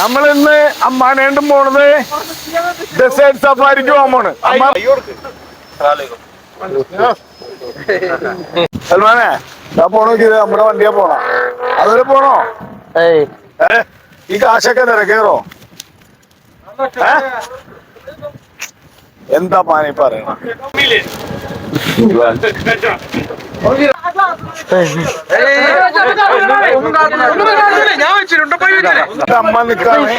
നമ്മൾ ഇന്ന് അമ്മാനേണ്ടും പോണത് ഡെസേർട്ട് സഫാരിക്ക് പോകാൻ പോണ്. സൽമാനെ ഞാൻ പോണോ ഇത് നമ്മുടെ വണ്ടിയാ പോണ. അതുവരെ പോണോ? ഈ കാശൊക്കെ നിരക്കേറോ എന്താ പാനി പറയണ? അമ്മ നിക്കാണ്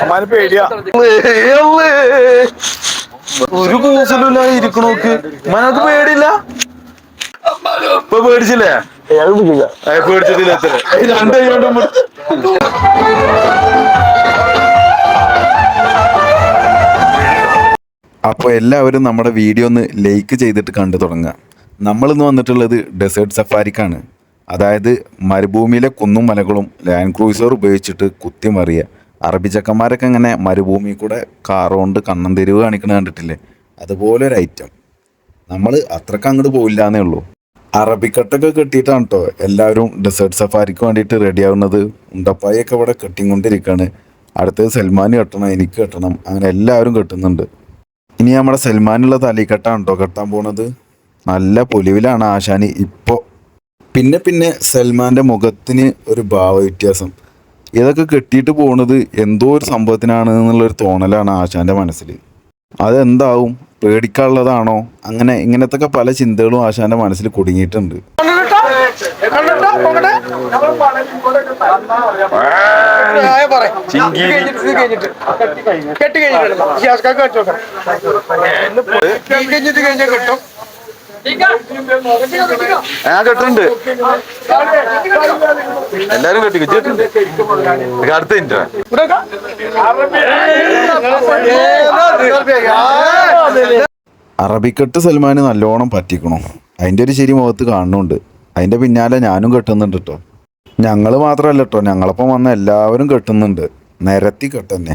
അമ്മാന് പേടിയാ ഒരു കൂസലും ഇരിക്കണോക്ക് മനക്ക് പേടില്ല ഇപ്പൊ പേടിച്ചില്ലേ? പേടിച്ചിട്ടില്ല എത്ര അപ്പോൾ എല്ലാവരും നമ്മുടെ വീഡിയോ ഒന്ന് ലൈക്ക് ചെയ്തിട്ട് കണ്ടു തുടങ്ങുക നമ്മളിന്ന് വന്നിട്ടുള്ളത് ഡെസേർട്ട് സഫാരിക്കാണ് അതായത് മരുഭൂമിയിലെ കുന്നും മലകളും ലാൻഡ് ക്രൂസർ ഉപയോഗിച്ചിട്ട് കുത്തിമറിയ അറബി ചക്കന്മാരൊക്കെ ഇങ്ങനെ മരുഭൂമി കൂടെ കാറുകൊണ്ട് കണ്ണം തെരുവ് കാണിക്കണ കണ്ടിട്ടില്ലേ? അതുപോലെ ഒരു ഐറ്റം നമ്മൾ അത്രയ്ക്ക് അങ്ങോട്ട് പോയില്ല എന്നേ ഉള്ളൂ. അറബിക്കട്ടൊക്കെ കെട്ടിയിട്ടാണ് കേട്ടോ എല്ലാവരും ഡെസേർട്ട് സഫാരിക്ക് വേണ്ടിയിട്ട് റെഡി ആവുന്നത്. ഉണ്ടപ്പായൊക്കെ ഇവിടെ കെട്ടിക്കൊണ്ടിരിക്കുകയാണ് അടുത്തത് സൽമാൻ കെട്ടണം എനിക്ക് കെട്ടണം അങ്ങനെ എല്ലാവരും കെട്ടുന്നുണ്ട്. ഇനി നമ്മുടെ സൽമാനുള്ള തലിക്കെട്ടാണ് കേട്ടോ കെട്ടാൻ പോണത്. നല്ല പൊലിവിലാണ് ആശാന് ഇപ്പോൾ പിന്നെ പിന്നെ സൽമാന്റെ മുഖത്തിന് ഒരു ഭാവ വ്യത്യാസം ഇതൊക്കെ കെട്ടിയിട്ട് പോണത് എന്തോ ഒരു സംഭവത്തിനാണ് എന്നുള്ളൊരു തോന്നലാണ് ആശാന്റെ മനസ്സിൽ അതെന്താവും പേടിക്കാനുള്ളതാണോ അങ്ങനെ ഇങ്ങനത്തൊക്കെ പല ചിന്തകളും ആശാന്റെ മനസ്സിൽ കുടുങ്ങിയിട്ടുണ്ട് കെട്ടി കഴിഞ്ഞിട്ട് കിട്ടും ഞാൻ കെട്ടുണ്ട് എല്ലാരും കെട്ടി കെട്ടിട്ടുണ്ട് അടുത്ത അറബിക്കെട്ട് സൽമാന് നല്ലോണം പറ്റിക്കണു. അതിന്റെ ഒരു ശരി മുഖത്ത് കാണുന്നുണ്ട് അതിന്റെ പിന്നാലെ ഞാനും കെട്ടുന്നുണ്ട് കേട്ടോ ഞങ്ങൾ മാത്രമല്ല കേട്ടോ ഞങ്ങളപ്പം വന്ന എല്ലാവരും കെട്ടുന്നുണ്ട്. നിരത്തി കെട്ടന്നെ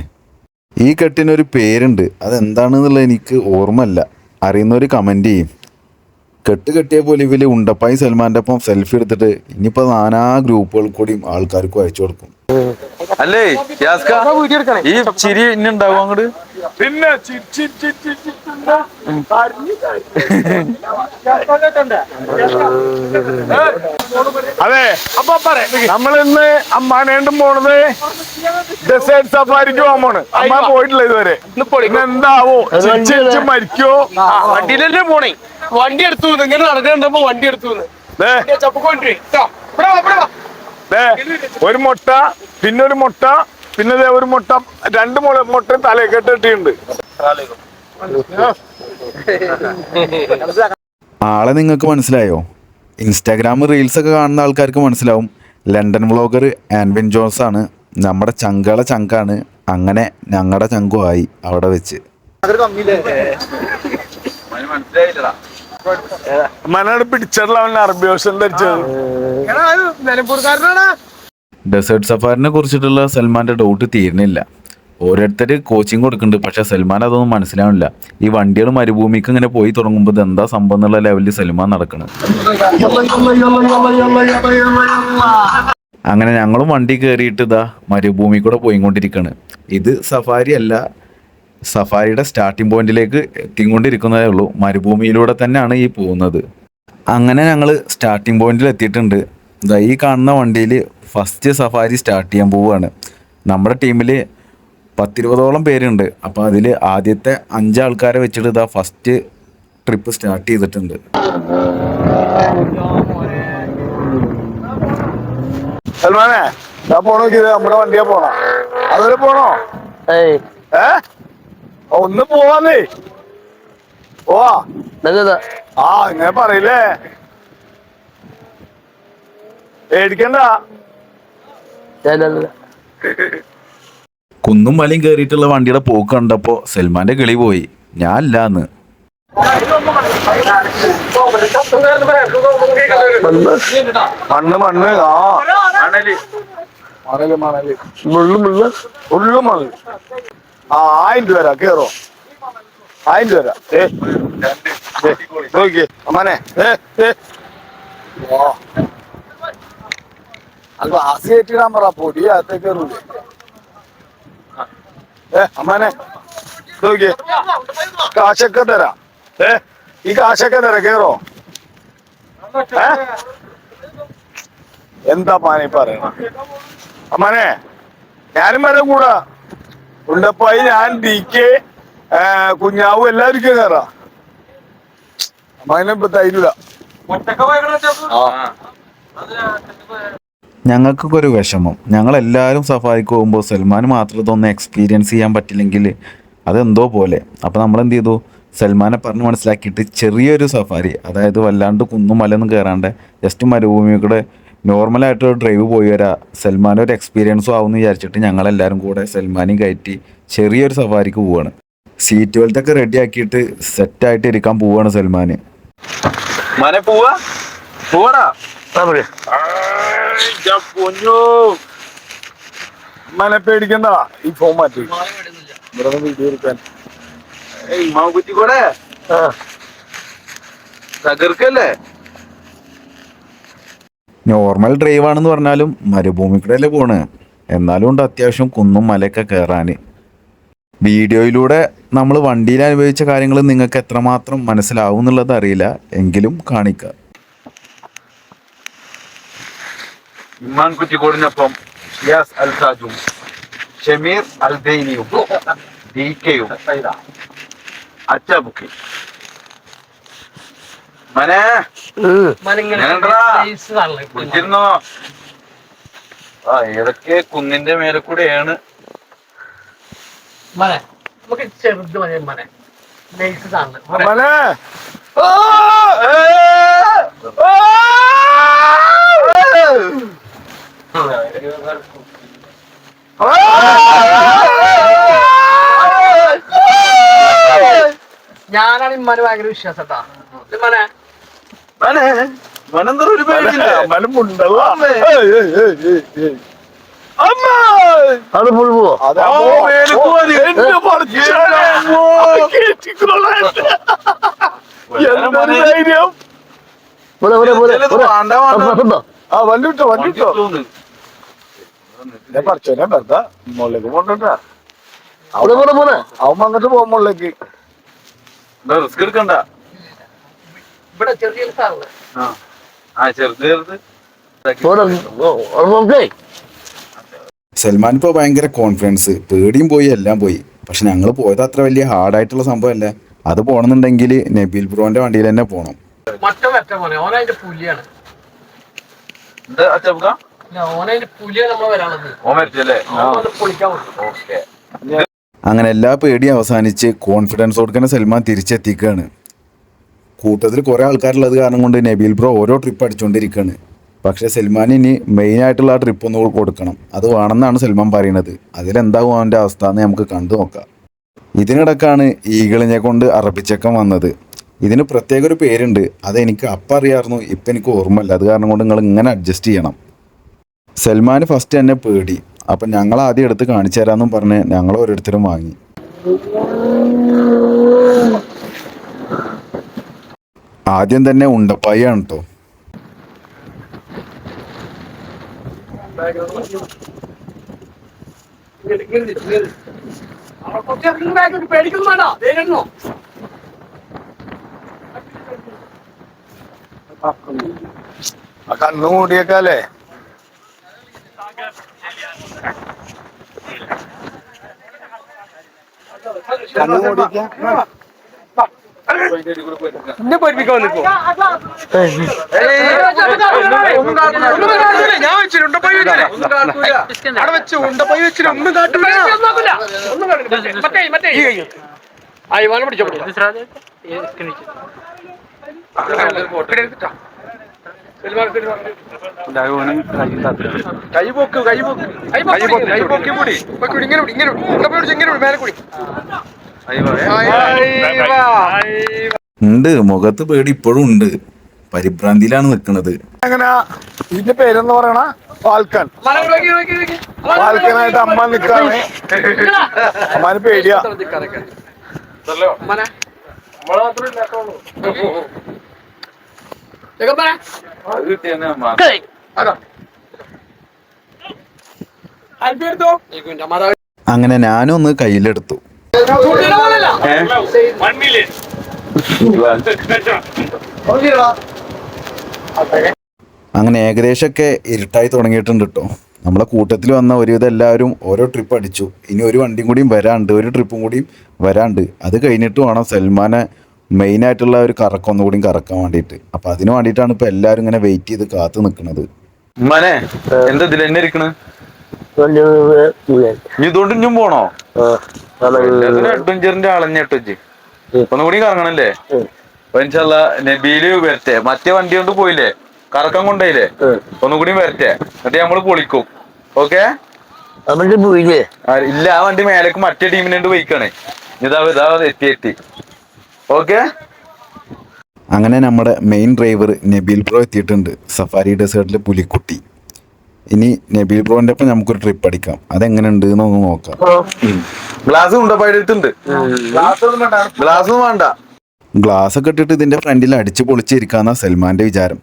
ഈ കെട്ടിനൊരു പേരുണ്ട്. അതെന്താണെന്നുള്ളത് എനിക്ക് ഓർമ്മയില്ല. അറിയുന്നവർ കമന്റ് ചെയ്യും. കെട്ട് കെട്ടിയ പോലെ ഇവർ ഉണ്ടപ്പായി സൽമാന്റെ ഒപ്പം സെൽഫി എടുത്തിട്ട് ഇനിയിപ്പോ നാനാ ഗ്രൂപ്പുകൾ കൂടിയും ആൾക്കാർക്ക് അയച്ചു കൊടുക്കും. അല്ലേ ഈ ചിരി ഉണ്ടാവും അങ്ങോട്ട് പിന്നെ ചി- ചി- ചി- ചി- ചി- ചിന്ത. കരഞ്ഞ് അതെ അപ്പൊ നമ്മൾ ഇന്ന് അമ്മാനേണ്ടും പോണത് ഡെസേർട്ട് സഫാരിക്ക് പോകാൻ പോണ്. അമ്മ പോയിട്ടില്ല ഇതുവരെ. ഇന്ന് എന്താവോ മരിക്കോ? വണ്ടിയിലല്ലേ പോണേ? വണ്ടി എടുത്തു ഇങ്ങനെ നടക്കണ്ടപ്പോ വണ്ടി എടുത്തു ദേ, ചപ്പക്കൊണ്ടി ദേ, ഒരു മുട്ട പിന്നെ ഒരു മുട്ട പിന്നെ ദേ ഒരു മുട്ട രണ്ട് മുള മുട്ട തലേ കെട്ടിട്ടുണ്ട് ആളെ നിങ്ങൾക്ക് മനസ്സിലായോ? ഇൻസ്റ്റാഗ്രാം റീൽസ് ഒക്കെ കാണുന്ന ആൾക്കാർക്ക് മനസ്സിലാവും. ലണ്ടൻ വ്ളോഗർ ആൻവിൻ ജോൺസ് ആണ്. നമ്മുടെ ചങ്കള ചങ്കാണ്. അങ്ങനെ ഞങ്ങളുടെ ചങ്കുമായി അവിടെ വെച്ച്. മനാട് പിടിച്ചിട്ടുള്ള അവൻ അറബി വേഷം ധരിച്ചത്. നിലമ്പൂർക്കാരനാണ്. ഡെസേർട്ട് സഫാരിനെ കുറിച്ചിട്ടുള്ള സൽമാന്റെ ഡൗട്ട് തീരുന്നില്ല. ഓരോരുത്തർ കോച്ചിങ് കൊടുക്കുന്നുണ്ട് പക്ഷെ സൽമാൻ അതൊന്നും മനസ്സിലാവില്ല ഈ വണ്ടികൾ മരുഭൂമിക്ക് ഇങ്ങനെ പോയി തുടങ്ങുമ്പോൾ ഇത് എന്താ സംഭവം എന്നുള്ള ലെവലിൽ സൽമാൻ നടക്കണം. അങ്ങനെ ഞങ്ങളും വണ്ടി കയറിയിട്ട് ഇതാ മരുഭൂമി കൂടെ പോയിക്കൊണ്ടിരിക്കുകയാണ് ഇത് സഫാരി അല്ല സഫാരിയുടെ സ്റ്റാർട്ടിംഗ് പോയിന്റിലേക്ക് എത്തിക്കൊണ്ടിരിക്കുന്നതേ ഉള്ളൂ. മരുഭൂമിയിലൂടെ തന്നെയാണ് ഈ പോകുന്നത്. അങ്ങനെ ഞങ്ങൾ സ്റ്റാർട്ടിംഗ് പോയിന്റിൽ എത്തിയിട്ടുണ്ട്. ഇതാ ഈ കാണുന്ന വണ്ടിയിൽ ഫസ്റ്റ് സഫാരി സ്റ്റാർട്ട് ചെയ്യാൻ പോവുകയാണ്. നമ്മുടെ ടീമിൽ പത്തിരുപതോളം പേരുണ്ട്. അപ്പോൾ അതിൽ ആദ്യത്തെ അഞ്ച് ആൾക്കാരെ വെച്ചിട്ട് ഇതാ ഫസ്റ്റ് ട്രിപ്പ് സ്റ്റാർട്ട് ചെയ്തിട്ടുണ്ട്. സൽമാനെ ഞാൻ പോണോ ഇത് നമ്മുടെ വണ്ടിയാ പോണോ? അതുവരെ പോണോ? ഏയ്. ഏ? ഒന്ന് പോവാന്നേ. പോവാ. നല്ലതാ ആ ഇങ്ങനെ പറയില്ലേ? പേടിക്കണ്ട. കുന്നും മലയും കയറിയിട്ടുള്ള വണ്ടിയുടെ പോക്ക് കണ്ടപ്പോ സൽമാന്റെ കിളി പോയി. ഞാൻ അല്ലാന്ന് മണ്ണ് മണ്ണ്. ആ. മണൽ മണൽ. മണൽ മുള്ളു മുള്ളു. ഉള്ളു മണൽ ആ ആയിരം രൂപ തരാം കേറോ. ആയിരം രൂപ തരാം. ഏ നോക്കി അമ്മനെ അത് ഗ്ലാസ് കയറ്റിടാൻ പറ പൊടി അകത്തെ കയറൂലേ. ഏ അമ്മനെ നോക്കി കാശൊക്കെ തരാം. ഏ ഈ കാശൊക്കെ തരാം കേറോ. ഏ? എന്താ പാനി പറയണ അമ്മനെ ഞാനും വരെ കൂടാ. ഉണ്ടപ്പായി ഞാൻ ഡി കെ കുഞ്ഞാവും എല്ലാവർക്കും കയറാ അമ്മ ഇപ്പൊ തൈരില്ല. ആ. ഞങ്ങൾക്കൊക്കെ ഒരു വിഷമം. ഞങ്ങളെല്ലാവരും സഫാരിക്ക് പോകുമ്പോൾ സൽമാൻ മാത്രം ഇതൊന്ന് എക്സ്പീരിയൻസ് ചെയ്യാൻ പറ്റില്ലെങ്കിൽ അതെന്തോ പോലെ. അപ്പോൾ നമ്മൾ എന്ത് ചെയ്തു? സൽമാനെ പറഞ്ഞ് മനസ്സിലാക്കിയിട്ട് ചെറിയൊരു സഫാരി അതായത് വല്ലാണ്ട് കുന്നും മലയൊന്നും കയറാണ്ട് ജസ്റ്റ് മരുഭൂമി കൂടെ നോർമലായിട്ടൊരു ഡ്രൈവ് പോയി വരാം. സൽമാൻ ഒരു എക്സ്പീരിയൻസും ആവും എന്ന് വിചാരിച്ചിട്ട് ഞങ്ങളെല്ലാവരും കൂടെ സൽമാനും കയറ്റി ചെറിയൊരു സഫാരിക്ക് പോവാണ്. സീറ്റ് ബെൽറ്റൊക്കെ റെഡിയാക്കിയിട്ട് സെറ്റായിട്ട് ഇരിക്കാൻ പോവാണ് സൽമാൻ മനെ പോവാ? പോവാടാ. അമ്മാനെ പേടിക്കണ്ട. ഈ ഫോൺ മാറ്റി. ഇവിടെ വീഡിയോ എടുക്കാൻ. ഏയ് മാവുകുറ്റി കൂടെ തകർക്കല്ലേ? നോർമൽ ഡ്രൈവ് ആണെന്ന് പറഞ്ഞാലും മരുഭൂമി കൂടെയല്ലേ പോണ്. എന്നാലും ഉണ്ട് അത്യാവശ്യം കുന്നും മലയൊക്കെ കയറാൻ വീഡിയോയിലൂടെ നമ്മൾ വണ്ടിയിൽ അനുഭവിച്ച കാര്യങ്ങൾ നിങ്ങൾക്ക് എത്രമാത്രം മനസ്സിലാവും എന്നുള്ളത് അറിയില്ല. എങ്കിലും കാണിക്കാം. ഇമ്മാൻ കുറ്റിക്കോടിനൊപ്പം ഷിയാസ് ഷമീർ അൽ ദൈനിയും ഡി ആ ഏതൊക്കെ കുന്നിന്റെ മേലെ കൂടെയാണ്. മനെ നമുക്ക് ചെറുത് മതി മനെ. നൈസ് സാധനം! ഞാനാണ് ഇമ്മാന് ഭയങ്കര വിശ്വാസം കേട്ടാ മനെ മനെ മനെന്താ ഒരു പേടിയില്ല. അമ്മാനെ മുണ്ടല്ല. ഏയ്, ഏയ്, ഏയ്, ഏയ്, ഏയ്. അമ്മ! അത് മുഴുവോ. ആ വണ്ടി വിട്ടോ വണ്ടി വണ്ടി. വിട്ടോ തോന്ന്. എന്റെ പടച്ചോനെ വെറുതെ മുകളിലേക്ക് പോണ്ടാ പോലെ പോലെ പോലെ അവൻ വന്നിട്ട് പോകുമ്പോളേക്ക് റിസ്ക് എടുക്കണ്ട. ഇവിടെ ചെറിയ സൽമാൻ ഇപ്പോൾ ഭയങ്കര കോൺഫിഡൻസ് പേടിയും പോയി എല്ലാം പോയി. പക്ഷെ ഞങ്ങൾ പോയത് അത്ര വലിയ ഹാർഡായിട്ടുള്ള സംഭവമല്ല. അത് പോകണമെന്നുണ്ടെങ്കിൽ നബീൽ ബ്രോന്റെ വണ്ടിയിൽ തന്നെ പോകണം പറ്റും അങ്ങനെ എല്ലാ പേടിയും അവസാനിച്ച് കോൺഫിഡൻസ് കൊടുക്കുന്ന സൽമാൻ തിരിച്ചെത്തിക്കുകയാണ് കൂട്ടത്തിൽ കുറേ ആൾക്കാരുള്ളത് കാരണം കൊണ്ട് നബീൽ ബ്രോ ഓരോ ട്രിപ്പ് അടിച്ചുകൊണ്ടിരിക്കുകയാണ് പക്ഷേ സൽമാൻ ഇനി മെയിൻ ആയിട്ടുള്ള ആ ട്രിപ്പ് ഒന്ന് കൊടുക്കണം. അത് വേണമെന്നാണ് സൽമാൻ പറയുന്നത്. അതിലെന്താകും അവന്റെ അവസ്ഥ എന്ന് നമുക്ക് കണ്ടു നോക്കാം. ഇതിനിടക്കാണ് ഈഗിളിനെ കൊണ്ട് അറബിച്ചക്കം വന്നത്. ഇതിന് പ്രത്യേക ഒരു പേരുണ്ട്. അതെനിക്ക് അപ്പം അറിയാമായിരുന്നു. ഇപ്പം എനിക്ക് ഓർമ്മയില്ല. അത് കാരണം കൊണ്ട് നിങ്ങൾ ഇങ്ങനെ അഡ്ജസ്റ്റ് ചെയ്യണം. സൽമാൻ ഫസ്റ്റ് എന്നെ പേടി. അപ്പം ഞങ്ങൾ ആദ്യം എടുത്ത് കാണിച്ചു തരാമെന്നും പറഞ്ഞ് ഞങ്ങൾ ഓരോരുത്തരും വാങ്ങി. ആദ്യം തന്നെ ഉണ്ടപ്പായാണ് കേട്ടോ പേടിക്കുന്നു വേണ്ട മൂടിയേക്കാ? എന്നെ പഠിപ്പിക്കാൻ വന്നിപ്പോ ഞാൻ ഒന്നും ഒന്നും ആ ഇവാനെ പിടിച്ചോ കൈ പോക്ക് കൈ പോക്ക്. കൈ പോക്ക് കൈ പോക്കി. കൂടി ഇങ്ങനെ ഇങ്ങനെ ഇങ്ങനെ മേലെ കൂടി. ഉണ്ട് മുഖത്ത് പേടി ഇപ്പോഴും ഉണ്ട്. പരിഭ്രാന്തിയിലാണ് നിൽക്കുന്നത്. എങ്ങനെയാ ഇതിന്റെ പേരെന്ന് പറയണ? ഫാൽക്കൻ. ഫാൽക്കനായിട്ട് അമ്മ നിൽക്കാണ് അമ്മാന് പേടിയാ. അങ്ങനെ ഞാനൊന്ന് കയ്യിലെടുത്തു. അങ്ങനെ ഏകദേശമൊക്കെ ഇരുട്ടായി തുടങ്ങിയിട്ടുണ്ട് കേട്ടോ. നമ്മളെ കൂട്ടത്തിൽ വന്ന ഒരുവിധം എല്ലാവരും ഓരോ ട്രിപ്പ് അടിച്ചു. ഇനി ഒരു വണ്ടിയും കൂടിയും വരാണ്ട് ഒരു ട്രിപ്പും കൂടിയും വരാണ്ട്. അത് കഴിഞ്ഞിട്ട് വേണം സൽമാനെ മെയിൻ ആയിട്ടുള്ള ഒരു കറക്കം ഒന്നും കൂടിയും കറക്കാൻ വേണ്ടിയിട്ട്. അപ്പം അതിന് വേണ്ടിയിട്ടാണ് ഇപ്പോൾ എല്ലാവരും ഇങ്ങനെ വെയിറ്റ് ചെയ്ത് കാത്തു നിൽക്കുന്നത്. മനെ എന്താ ഇതിൽ എന്നെ ഇരിക്കണ്? വലിയ വീഴൻ. ഇനി ഇതുകൊണ്ട് ഇഞ്ഞും പോണോ? അഡ്വഞ്ചറിന്റെ ആളഞ്ഞേട്ടോ ഒന്നും കൂടി കറങ്ങണല്ലേ? ഇൻഷാല്ല നബീൽ വരട്ടെ. മറ്റേ വണ്ടി കൊണ്ട് പോയില്ലേ? കറക്കം കൊണ്ടേയില്ലേ? ഒന്നും കൂടി വരട്ടെ. എന്നിട്ട് നമ്മൾ പൊളിക്കും. ഓക്കെ? പോയില്ലേ? ഇല്ല ആ വണ്ടി മേലേക്ക് മറ്റേ ടീമിനുണ്ട് പോയിക്കാണ്. ഇതാ ഇതാ എത്തി എത്തി. ഓക്കെ? അങ്ങനെ നമ്മുടെ മെയിൻ ഡ്രൈവർ നബീൽ ബ്രോ എത്തിയിട്ടുണ്ട്. സഫാരി ഡെസേർട്ടിലെ പുലിക്കുട്ടി. ഇനി നബീൽ ബ്രോന്റെ ഒപ്പം നമുക്കൊരു ട്രിപ്പ് അടിക്കാം. അതെങ്ങനെ ഉണ്ട് എന്നൊന്ന് നോക്കാം ഗ്ലാസ് ഗ്ലാസ് വേണ്ട. ഗ്ലാസ് ഒക്കെ ഇട്ടിട്ട് ഇതിന്റെ ഫ്രണ്ടിൽ അടിച്ചു പൊളിച്ചിരിക്കാന്ന സൽമാന്റെ വിചാരം.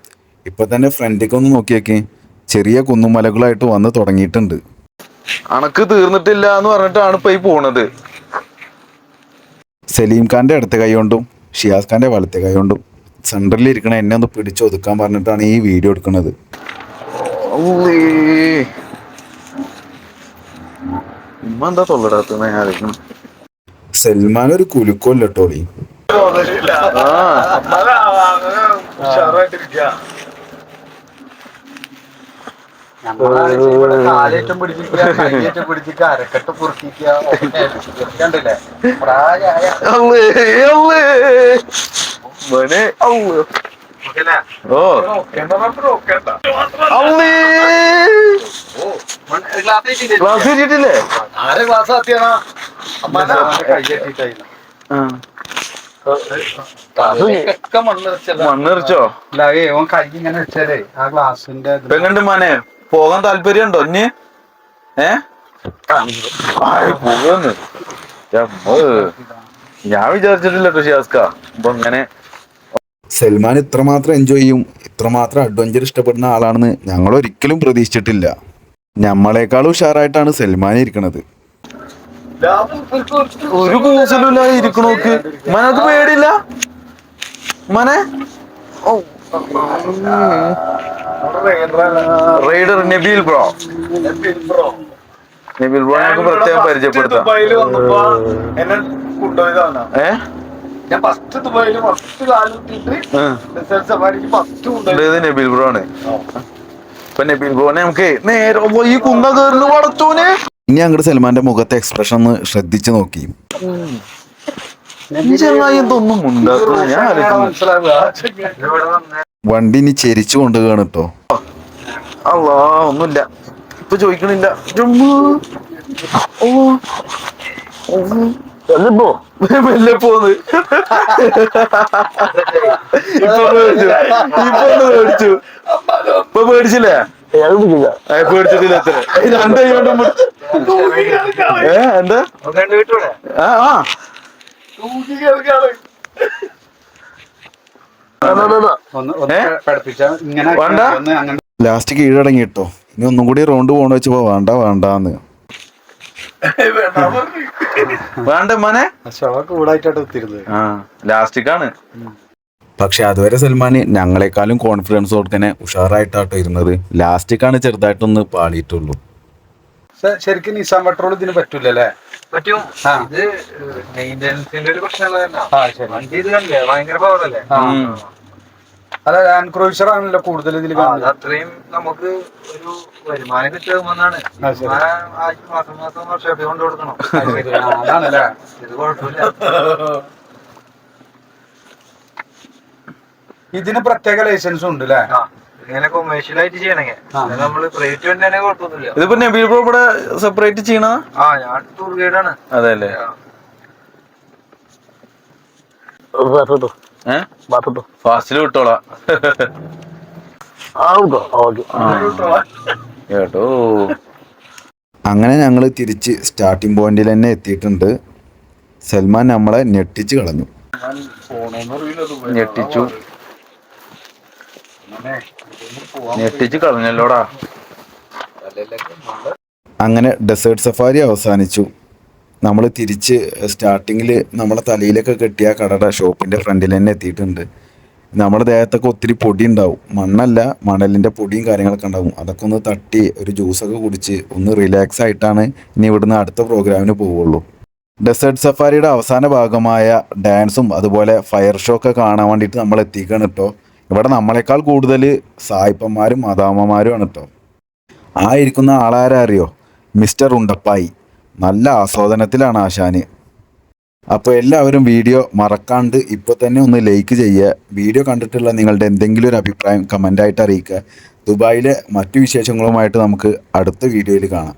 ഇപ്പൊ തന്നെ ഫ്രണ്ടിലേക്ക് ഒന്ന് നോക്കിയേക്ക്. ചെറിയ കുന്നുമലകളായിട്ട് വന്ന് തുടങ്ങിയിട്ടുണ്ട്. അണക്ക് തീർന്നിട്ടില്ല എന്ന് പറഞ്ഞിട്ടാണ് ഇപ്പൊ ഈ പോണത്. സലീം ഖാന്റെ അടുത്ത കൈ കൊണ്ടും ഷിയാസ് ഖാന്റെ വലത്തെ കൈ കൊണ്ടും സെൻട്രലിൽ ഇരിക്കണ എന്നെ ഒന്ന് പിടിച്ചൊതുക്കാൻ പറഞ്ഞിട്ടാണ് ഈ വീഡിയോ എടുക്കുന്നത് ഉമ്മ എന്താ തൊള്ളടാത്ത ഞാൻ ആലോചിക്കണം സൽമാൻ ഒരു കുലുക്കമല്ല ടോളി ആ കാലേറ്റം പിടിച്ചിരിക്കുക കയ്യേറ്റം പിടിച്ചിരിക്കുക അരക്കെട്ട് പൊറുക്കിക്കുക കണ്ടില്ലേ പ്രായമായ ഓ. ക്ലാസ് കിട്ടിയിട്ടില്ലേ ആരെ ക്ലാസ് ആത്തിയാണോ? മണ്ണെറിച്ചോ? വെച്ചാലേ ആ ഗ്ലാസിന്റെ പെങ്ങണ്ട് മോനെ? പോകാൻ താല്പര്യം ഉണ്ടോ ഇനി ഏ പോകാന്ന്. ഞാൻ വിചാരിച്ചിട്ടില്ല ഷിയാസ്ക അപ്പൊ ഇങ്ങനെ സൽമാൻ ഇത്രമാത്രം എൻജോയ് ചെയ്യും ഇത്രമാത്രം അഡ്വഞ്ചർ ഇഷ്ടപ്പെടുന്ന ആളാണെന്ന് ഞങ്ങൾ ഒരിക്കലും പ്രതീക്ഷിച്ചിട്ടില്ല. നമ്മളെക്കാളും ഉഷാറായിട്ടാണ് സൽമാൻ ഇരിക്കണത്. ഒരു കൂസലും ഇരിക്കണോക്ക്. മനക്ക് പേടിയില്ല? മനെ? Rider Nabeel bro. Nabeel bro ഞങ്ങൾക്ക് പ്രത്യേകം പരിചയപ്പെടുത്താം. ദുബായിൽ ഞാൻ ഫസ്റ്റ് ദുബായിൽ ഫസ്റ്റ് കാലം ഇട്ടിട്ട് സഫാരിക്ക് ഫസ്റ്റ് കൊണ്ടുപോയി ഇത് നബീൽ ബ്രോ ആണ്. ഇപ്പൊ നബീൽ ബ്രോനെ നമുക്ക് നേരെ ഓ, ഈ കുന്ന കയറുന്നു വളച്ചോനെ. ഇനി അങ്ങോട്ട് സൽമാന്റെ മുഖത്തെ എക്സ്പ്രഷൻ ഒന്ന് ശ്രദ്ധിച്ചു നോക്കി. എന്തൊന്നും ഉണ്ടാക്കുന്നത് ഞാൻ വണ്ടി ഇനി ചെരിച്ചു കൊണ്ടുപോകാണ് കേട്ടോ അല്ലാ ഒന്നുമില്ല. ഇപ്പൊ ചോദിക്കണില്ല. ഓ മെല്ലെ പോന്ന്. ഇപ്പൊ മേടിച്ചു. ഇപ്പൊ ഒന്ന് പേടിച്ചു ഇപ്പൊ മേടിച്ചില്ലേ? പേടിച്ചിട്ടില്ല എത്ര രണ്ട് ഏ എന്താ? ആ ആ. ലാസ്റ്റ് കീഴടങ്ങി കേട്ടോ ഇനി ഒന്നും കൂടി റൗണ്ട് പോണ വെച്ചപ്പോ വേണ്ട വേണ്ടാന്ന്. വേണ്ട മോനെ. ആ ലാസ്റ്റിക്കാണ്. പക്ഷെ അതുവരെ സൽമാൻ ഞങ്ങളെക്കാളും കോൺഫിഡൻസ് കൊടുക്കനെ ഉഷാറായിട്ടാട്ടോ ഇരുന്നത്. ലാസ്റ്റിക്കാണ് ചെറുതായിട്ടൊന്ന് പാളിയിട്ടുള്ളൂ. ശരിക്കും നിസാം പെട്രോൾ ഇതിന് പറ്റൂലേ പറ്റും. ഇത് മെയിന്റെനൻസിന്റെ ഒരു പ്രശ്നമുള്ള ആ ശരി. വണ്ടി ഇത് കണ്ടില്ലേ? ഭയങ്കര പവറല്ലേ ആ. ഉം. അല്ല ലാൻഡ് ക്രൂയിസർ ആണല്ലോ കൂടുതൽ ഇതിൽ കാണുന്നത്. അത്രയും നമുക്ക് ഒരു വരുമാനം കിട്ടുമെന്നാണ് മാസം മാസം വർഷം കൊണ്ട് കൊടുക്കണം. അതാണല്ലേ. ഇത് കുഴപ്പമില്ല. ഇതിന് പ്രത്യേക ലൈസൻസ് ഉണ്ട് അല്ലേ ഇങ്ങനെ കൊമേഴ്ഷ്യൽ ആയിട്ട് നമ്മൾ നമ്മൾ പ്രൈവറ്റ് വണ്ടി തന്നെ കുഴപ്പമൊന്നുമില്ല. ഇതിപ്പോ നബീൽ ബ്രോ ഇവിടെ സെപ്പറേറ്റ് ചെയ്യണ ആ ഞാൻ ടൂർ ഗൈഡാണ് അതെ അല്ലേ? ഫാസ്റ്റിൽ വിട്ടോളാം. കേട്ടോ. അങ്ങനെ ഞങ്ങൾ തിരിച്ച് സ്റ്റാർട്ടിംഗ് പോയിന്റിൽ തന്നെ എത്തിയിട്ടുണ്ട്. സൽമാൻ നമ്മളെ ഞെട്ടിച്ച് കളഞ്ഞു. ഞെട്ടിച്ചു. ഞെട്ടിച്ച് കളഞ്ഞല്ലോടാ. അങ്ങനെ ഡെസേർട്ട് സഫാരി അവസാനിച്ചു. നമ്മൾ തിരിച്ച് സ്റ്റാർട്ടിങ്ങിൽ നമ്മളെ തലയിലൊക്കെ കെട്ടിയ കടയുടെ ഷോപ്പിന്റെ ഫ്രണ്ടിൽ തന്നെ എത്തിയിട്ടുണ്ട്. നമ്മുടെ ദേഹത്തൊക്കെ ഒത്തിരി പൊടി ഉണ്ടാവും. മണ്ണല്ല മണലിന്റെ പൊടിയും കാര്യങ്ങളൊക്കെ ഉണ്ടാവും. അതൊക്കെ ഒന്ന് തട്ടി ഒരു ജ്യൂസൊക്കെ കുടിച്ച് ഒന്ന് റിലാക്സ് ആയിട്ടാണ് ഇനി ഇവിടുന്ന് അടുത്ത പ്രോഗ്രാമിന് പോവുള്ളൂ. ഡെസേർട്ട് സഫാരിയുടെ അവസാന ഭാഗമായ ഡാൻസും അതുപോലെ ഫയർ ഷോ ഒക്കെ കാണാൻ വേണ്ടിയിട്ട് നമ്മൾ എത്തിക്കുകയാണ് കേട്ടോ ഇവിടെ നമ്മളെക്കാൾ കൂടുതൽ സായിപ്പന്മാരും മദാമ്മമാരുമാണ് കേട്ടോ ആ ഇരിക്കുന്ന മിസ്റ്റർ ഉണ്ടപ്പായി. നല്ല ആസ്വാദനത്തിലാണ് ആശാന്. അപ്പോൾ എല്ലാവരും വീഡിയോ മറക്കാണ്ട് ഇപ്പോൾ തന്നെ ഒന്ന് ലൈക്ക് ചെയ്യുക വീഡിയോ കണ്ടിട്ടുള്ള നിങ്ങളുടെ എന്തെങ്കിലും ഒരു അഭിപ്രായം കമന്റായിട്ട് അറിയിക്കുക ദുബായിലെ മറ്റു വിശേഷങ്ങളുമായിട്ട് നമുക്ക് അടുത്ത വീഡിയോയിൽ കാണാം.